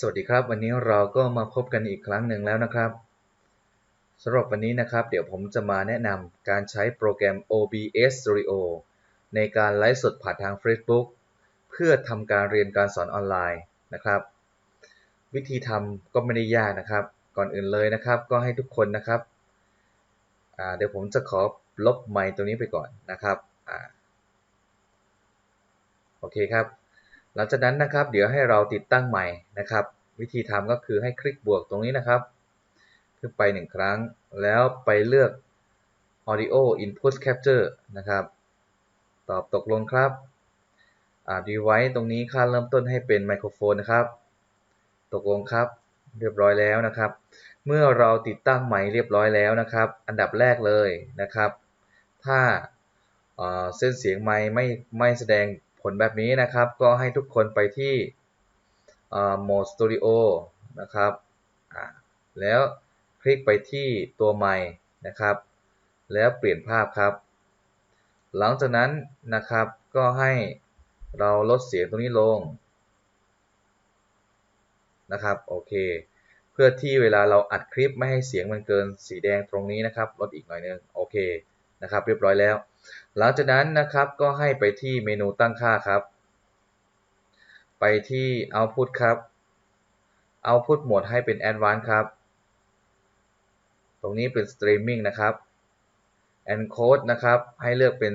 สวัสดีครับ วันนี้เราก็มาพบกันอีกครั้งหนึ่งแล้วนะครับสำหรับวันนี้นะครับ เดี๋ยวผมจะมาแนะนำการใช้โปรแกรม OBS Studio ในการไลฟ์สดผ่านทาง Facebook เพื่อทำการเรียนการสอนออนไลน์นะครับ วิธีทำก็ไม่ได้ยากนะครับ ก่อนอื่นเลยนะครับ ก็ให้ทุกคนนะครับเดี๋ยวผมจะขอลบไมค์ตรงนี้ไปก่อนนะครับโอเคครับ หลังจากนั้นนะครับ เดี๋ยวให้เราติดตั้งใหม่นะครับ วิธีทำก็คือให้คลิกบวกตรงนี้นะครับ ขึ้นไปหนึ่งครั้ง แล้วไปเลือก audio input capture นะครับ ตอบตกลงครับอ่า device ตรงนี้ค่าเริ่มต้นให้เป็นไมโครโฟนนะครับ ตกลงครับเรียบร้อยแล้วนะครับ เมื่อเราติดตั้งใหม่เรียบร้อยแล้วนะครับ อันดับแรกเลยนะครับ ถ้าเส้นเสียงไม้ไม่ไม่แสดง ลแบบนี้นะครับก็ให้ทุกคนไปที่โหมดสตูดิโอนะครับแล้วคลิกไปที่ตัวใหม่นะครับ แล้วเปลี่ยนภาพครับ หลังจากนั้นนะครับก็ให้เราลดเสียงตรงนี้ลงนะครับโอเค เพื่อที่เวลาเราอัดคลิปไม่ให้เสียงมันเกินสีแดงตรงนี้นะครับ ลดอีกหน่อยนึงโอเค นะครับเรียบร้อยแล้ว หลังจากนั้นนะครับก็ให้ไปที่เมนูตั้งค่าครับ ไปที่ Output ครับ Output โหมดให้เป็น Advanced ครับ ตรงนี้เป็น Streaming นะครับ Encode นะครับให้เลือกเป็น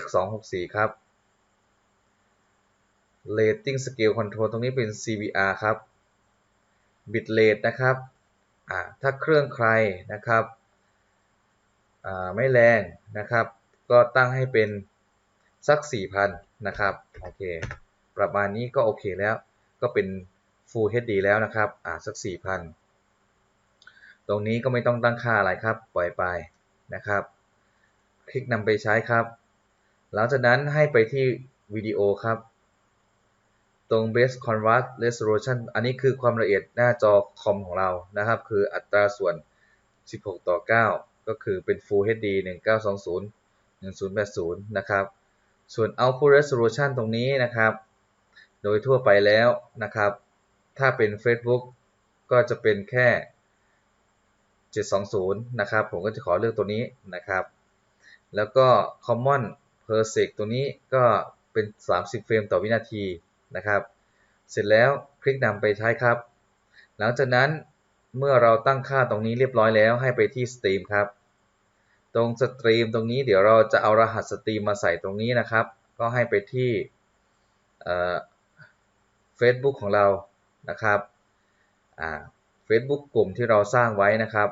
x264 ครับ Rating Scale Control ตรงนี้เป็น CBR ครับ Bitrate นะครับถ้าเครื่องใครนะครับ ไม่แรงนะครับ ก็ตั้งให้เป็นสัก 4,000 นะครับโอเคประมาณนี้ก็โอเคแล้ว ก็เป็น Full HD แล้วนะครับอ่าสัก 4,000 ตรงนี้ก็ไม่ต้องตั้งค่าอะไรครับ ปล่อยไปนะครับ คลิกนำไปใช้ครับ หลังจากนั้นให้ไปที่วิดีโอครับ ตรง Best Contrast Resolution อันนี้คือความละเอียดหน้าจอคอมของเรานะครับ คืออัตราส่วน 16 ต่อ 9 ก็คือเป็น Full HD 1920 1080 นะครับ ส่วน output resolution ตรงนี้นะครับ โดยทั่วไปแล้วนะครับ ถ้าเป็น Facebook ก็จะเป็นแค่ 720 นะครับ ผมก็จะขอเลือกตัวนี้นะครับ แล้วก็ common per sec ตัวนี้ก็เป็น 30 เฟรมต่อวินาทีนะครับ เสร็จแล้วคลิกนำไปใช้ครับ หลังจากนั้น เมื่อเราตั้งค่าตรงนี้เรียบร้อยแล้วให้ไปที่ Steam ครับ ตรงสตรีมตรงนี้เดี๋ยวเราจะเอารหัสสตรีมมาใส่ตรงนี้นะครับ ก็ให้ไปที่เฟซบุ๊กของเรานะครับเฟซบุ๊กกลุ่มที่เราสร้างไว้นะครับ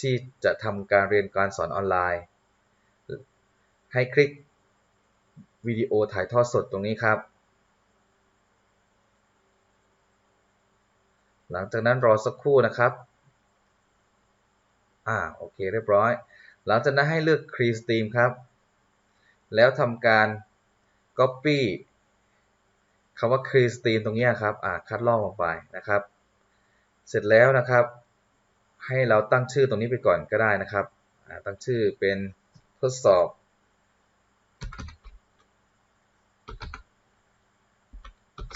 ที่จะทำการเรียนการสอนออนไลน์ ให้คลิกวิดีโอถ่ายทอดสดตรงนี้ครับ หลังจากนั้นรอสักครู่นะครับ อ่า โอเค เรียบร้อย หลังจากนั้นให้เลือก Create Stream ครับ แล้วทำการ Copy คำว่า Create Stream ตรงนี้ครับ อ่า คัดลอกลงไปนะครับ เสร็จแล้วนะครับ ให้เราตั้งชื่อตรงนี้ไปก่อนก็ได้นะครับตั้งชื่อเป็นทดสอบ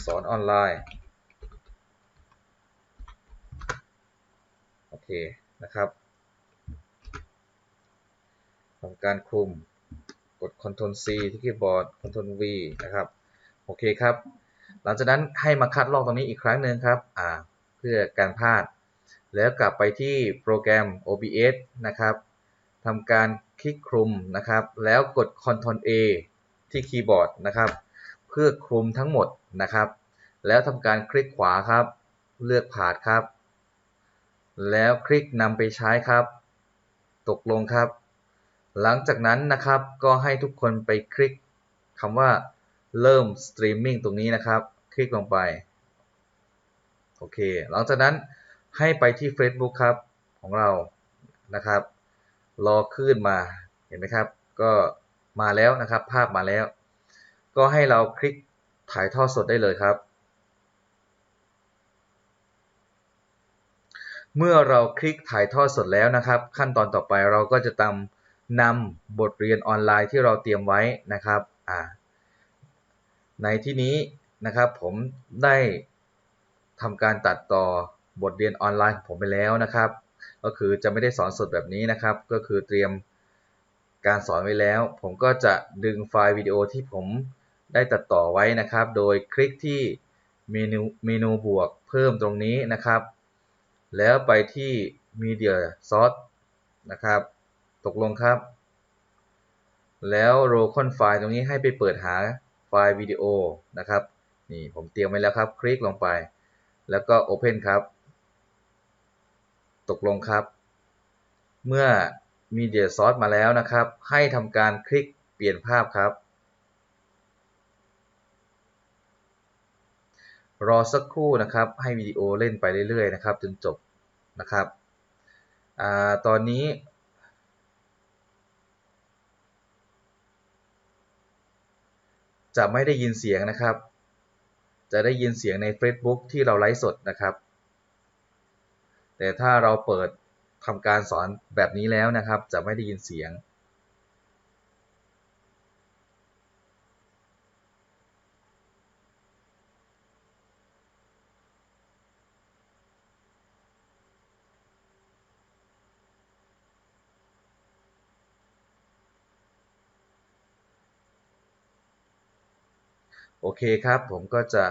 สอนออนไลน์ โอ เคนะครับทำการคุมกด Ctrl C ที่คีย์บอร์ด Ctrl V นะครับโอเคครับ หลังจากนั้นให้มาคัดลอกตรงนี้อีกครั้งหนึ่งครับอ่าเพื่อการพลาด แล้วกลับไปที่โปรแกรม OBS นะครับทำการคลิกคลุมนะครับ แล้วกด Ctrl A ที่คีย์บอร์ดนะครับ เพื่อคลุมทั้งหมดนะครับ แล้วทำการคลิกขวาครับ เลือกผาดครับ แล้วคลิกนำไปใช้ครับ ตกลงครับ หลังจากนั้นนะครับก็ให้ทุกคนไปคลิกคำว่าเริ่มสตรีมมิ่งตรงนี้นะครับ คลิกลงไป โอเค หลังจากนั้นให้ไปที่ Facebook ครับของเรานะครับ รอขึ้นมาเห็นไหมครับ ก็มาแล้วนะครับ ภาพมาแล้ว ก็ให้เราคลิกถ่ายทอดสดได้เลยครับ เมื่อเราคลิกถ่ายทอดสดแล้วนะครับ ขั้นตอนต่อไปเราก็จะตามนำบทเรียนออนไลน์ที่เราเตรียมไว้นะครับในที่นี้นะครับผมได้ทำการตัดต่อบทเรียนออนไลน์ของผมไปแล้วนะครับ ก็คือจะไม่ได้สอนสดแบบนี้นะครับ ก็คือเตรียมการสอนไว้แล้ว ผมก็จะดึงไฟล์วิดีโอที่ผมได้ตัดต่อไว้นะครับ โดยคลิกที่เมนูเมนูบวกเพิ่มตรงนี้นะครับ แล้วไปที่ Media Source นะครับ ตกลงครับ แล้ว local file ตรงนี้ให้ไปเปิดหาไฟล์วิดีโอนะครับ นี่ผมเตรียมไว้แล้วครับ คลิกลงไป แล้วก็ Open ครับ ตกลงครับ เมื่อ Media Source มาแล้วนะครับ ให้ทำการคลิกเปลี่ยนภาพครับ รอสักครู่นะครับ ให้วิดีโอเล่นไปเรื่อยๆนะครับ จนจบ นะครับอตอนนี้ จะไม่ได้ยินเสียงนะครับ จะได้ยินเสียงใน Facebook ที่เราไลฟ์สดนะครับ แต่ถ้าเราเปิดทำการสอนแบบนี้แล้วนะครับ จะไม่ได้ยินเสียง โอเคครับ ผมก็จะ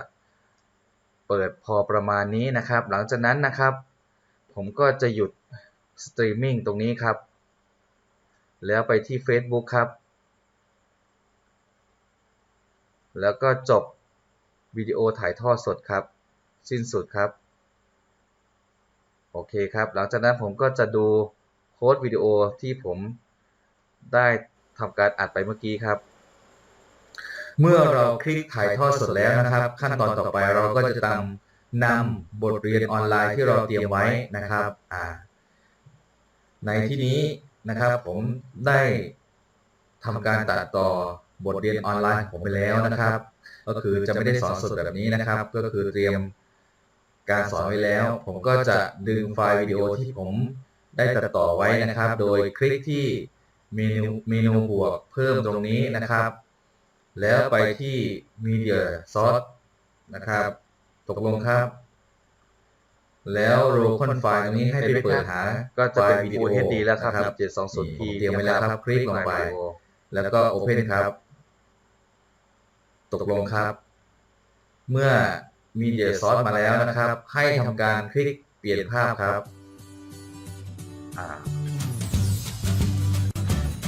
เปิดพอประมาณนี้นะครับ หลังจากนั้นนะครับ ผมก็จะหยุดสตรีมมิ่งตรงนี้ครับ แล้วไปที่ Facebook ครับ แล้วก็จบวิดีโอถ่ายทอดสดครับ สิ้นสุดครับ โอเคครับ หลังจากนั้นผมก็จะดูโค้ดวิดีโอที่ผมได้ทำการอัดไปเมื่อกี้ครับ เมื่อเราคลิกถ่ายทอดสดแล้วนะครับ ขั้นตอนต่อไปเราก็จะตามนำบทเรียนออนไลน์ที่เราเตรียมไว้นะครับอ่าในที่นี้นะครับผมได้ทำการตัดต่อบทเรียนออนไลน์ของผมไปแล้วนะครับ ก็คือจะไม่ได้สอนสดแบบนี้นะครับ ก็คือเตรียมการสอนไว้แล้ว ผมก็จะดึงไฟล์วิดีโอที่ผมได้ตัดต่อไว้นะครับ โดยคลิกที่เมนูเมนูบวกเพิ่มตรงนี้นะครับ แล้วไปที่ Media Source นะครับ ตกลงครับ แล้ว locale file ตรงนี้ให้ไปเปิดหา ก็จะเป็นวิดีโอ HD แล้วครับ 720p เตรียมไว้แล้วครับ คลิกลงไป แล้วก็ Open ครับ ตกลงครับ เมื่อ Media Source มาแล้วนะครับ ให้ทำการคลิกเปลี่ยนภาพครับ อ่า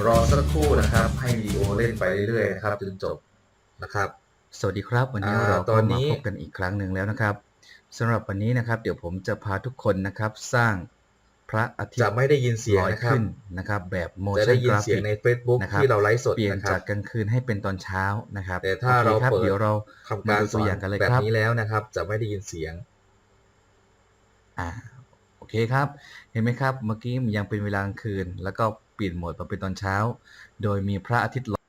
รอสักครู่นะครับ ให้วิดีโอเล่นไปเรื่อยๆนะครับจนจบนะครับ สวัสดีครับ วันนี้อ่าเราตก็อนมานี้พบกันอีกครั้งหนึ่งแล้วนะครับสำหรับวันนี้นะครับ เดี๋ยวผมจะพาทุกคนนะครับ สร้างพระอาทิตจะย์ไม่ได้ยินเสียงลอยนะครับขึ้นนะครับ แบบจะ motion ได้ยิน graphic เสียงใน Facebook นะครับที่เราไลฟ์สดเปลี่ยนนะคจารักบกลางคืนให้เป็นตอนเช้านะครับ แต่ถ้าโอคเราครับเปิดเดี๋ยวเราทำการมาดูสตัวอนอย่างกันเลยแบบครับนี้แล้วนะครับ จะไม่ได้ยินเสียง อ่าโอเคครับ เห็นไหมครับ เมื่อกี้มันยังเป็นเวลากลางคืนแล้วก็ เปลี่ยนโหมดมาเป็นตอนเช้า โดยมีพระอาทิตย์ลอย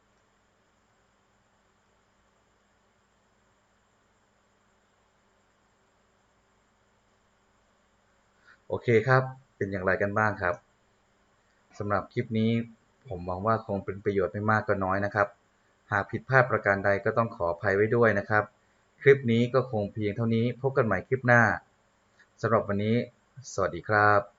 โอเคครับ เป็นอย่างไรกันบ้างครับสำหรับคลิปนี้ผมหวังว่าคงเป็นประโยชน์ไม่มากก็น้อยนะครับ หากผิดพลาดประการใดก็ต้องขออภัยไว้ด้วยนะครับ คลิปนี้ก็คงเพียงเท่านี้พบกันใหม่คลิปหน้าสำหรับวันนี้ สวัสดีครับ